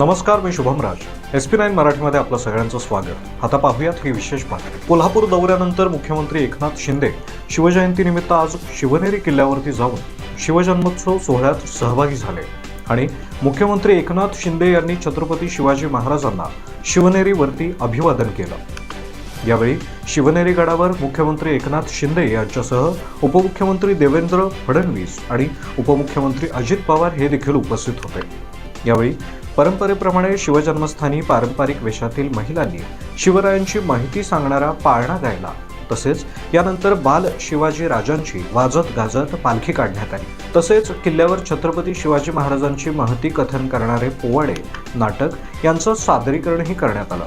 नमस्कार मी Shubham Raj. S P nine मराठीमध्ये आपलं सगळ्यांचं स्वागत. आता पाहूयात ही विशेष बातमी. कोल्हापूर दौऱ्यानंतर मुख्यमंत्री एकनाथ शिंदे शिवजयंतीनिमित्त आज शिवनेरी किल्ल्यावरती जाऊन शिवजन्मोत्सव सोहळ्यात सहभागी झाले. आणि मुख्यमंत्री एकनाथ शिंदे यांनी छत्रपती शिवाजी महाराजांना शिवनेरीवरती अभिवादन केलं. यावेळी शिवनेरी गडावर मुख्यमंत्री एकनाथ शिंदे यांच्यासह उपमुख्यमंत्री देवेंद्र फडणवीस आणि उपमुख्यमंत्री अजित पवार हे देखील उपस्थित होते. यावेळी परंपरेप्रमाणे शिवजन्मस्थानी पारंपरिक वेशातील महिलांनी शिवरायांची माहिती सांगणारा पाळणा गायला तसेच यानंतर बाल शिवाजी राजांची वाजत गाजत पालखी काढण्यात आली. तसेच किल्ल्यावर छत्रपती शिवाजी महाराजांची महती कथन करणारे पोवाडे नाटक यांचं सादरीकरणही करण्यात आलं.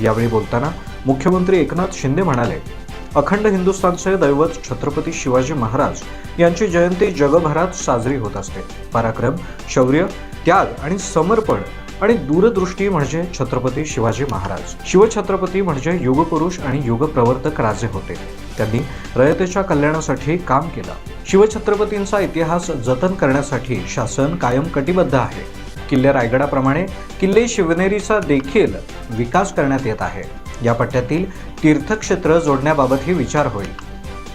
यावेळी बोलताना मुख्यमंत्री एकनाथ शिंदे म्हणाले अखंड हिंदुस्थानचे दैवत छत्रपती शिवाजी महाराज यांची जयंती जगभरात साजरी होत असते. पराक्रम शौर्य त्याग आणि समर्पण आणि दूरदृष्टी म्हणजे छत्रपती शिवाजी महाराज. शिवछत्रपती म्हणजे युगपुरुष आणि युगप्रवर्तक राजे होते. त्यांनी रयतेच्या कल्याणासाठी काम केलं. शिवछत्रपतींचा इतिहास जतन करण्यासाठी शासन कायम कटिबद्ध आहे. किल्ले रायगडाप्रमाणे किल्ले शिवनेरीचा देखील विकास करण्यात येत आहे. या पट्ट्यातील तीर्थक्षेत्र जोडण्याबाबतही विचार होईल.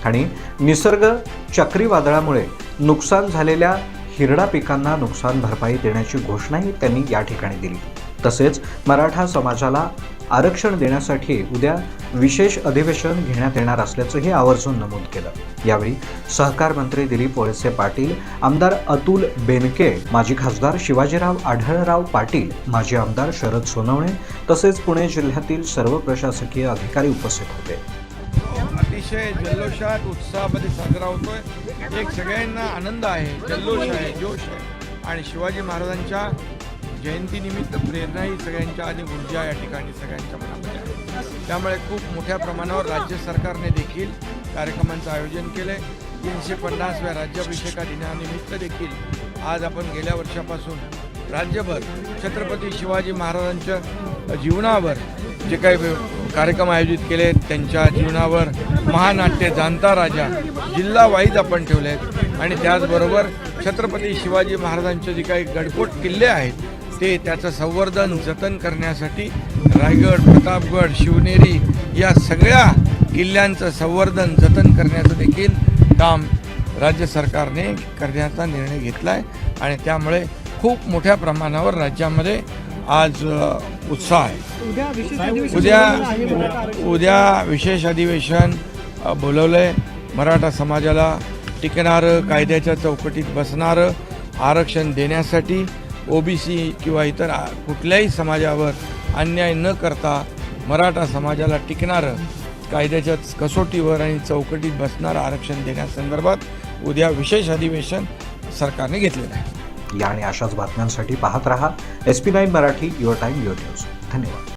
आणि निसर्ग चक्रीवादळामुळे नुकसान झालेल्या हिरडा पिकांना नुकसान भरपाई देण्याची घोषणाही त्यांनी या ठिकाणी दिली. तसेच मराठा समाजाला आरक्षण देण्यासाठी उद्या विशेष अधिवेशन घेण्यात येणार असल्याचंही आवर्जून नमूद केलं. यावेळी सहकार मंत्री दिलीप वळसे पाटील आमदार अतुल बेनके माजी खासदार शिवाजीराव आढळराव पाटील माजी आमदार शरद सोनवणे तसेच पुणे जिल्ह्यातील सर्व प्रशासकीय अधिकारी उपस्थित होते. अतिशय जल्लोषात उत्साहामध्ये साजरा होतोय. एक सगळ्यांना आनंद आहे जल्लोष आहे जोश आहे. आणि शिवाजी महाराजांच्या जयंतीनिमित्त प्रेरणा ही सगळ्यांच्या आणि ऊर्जा या ठिकाणी सगळ्यांच्या मनामध्ये आहे. त्यामुळे खूप मोठ्या प्रमाणावर राज्य सरकारने देखील कार्यक्रमांचं आयोजन केलं आहे तीनशे पन्नासव्या राज्याभिषेका दिनानिमित्त देखील आज आपण गेल्या वर्षापासून राज्यभर छत्रपती शिवाजी महाराजांच्या जीवनावर जे काही कार्यक्रम आयोजित केले. त्यांच्या जीवनावर महानाट्य जाणता राजा जिल्हा वाईज आपण ठेवले आहेत आणि त्याचबरोबर छत्रपती शिवाजी महाराजांचे जे काही गडकोट किल्ले आहेत ते त्याचं संवर्धन जतन करण्यासाठी रायगड प्रतापगड शिवनेरी या सगळ्या किल्ल्यांचं संवर्धन जतन करण्याचं देखील काम राज्य सरकारने करण्याचा निर्णय घेतला आहे आणि त्यामुळे खूप मोठ्या प्रमाणावर राज्यामध्ये आज उत्साह आहे. उद्या विशेष अधिवेशन उद्या आहे विशेष अधिवेशन अ, बोलवलंय. मराठा समाजाला टिकणारं कायद्याच्या चौकटीत बसणारं आरक्षण देण्यासाठी ओबीसी किंवा इतर कुठल्याही समाजावर अन्याय न करता मराठा समाजाला टिकणारं कायद्याच्या कसोटीवर आणि चौकटीत बसणारं आरक्षण देण्यासंदर्भात उद्या विशेष अधिवेशन सरकारने घेतलेलं आहे. या आणि अशाच बातम्यांसाठी पाहत रहा S P nine Marathi your time your news धन्यवाद.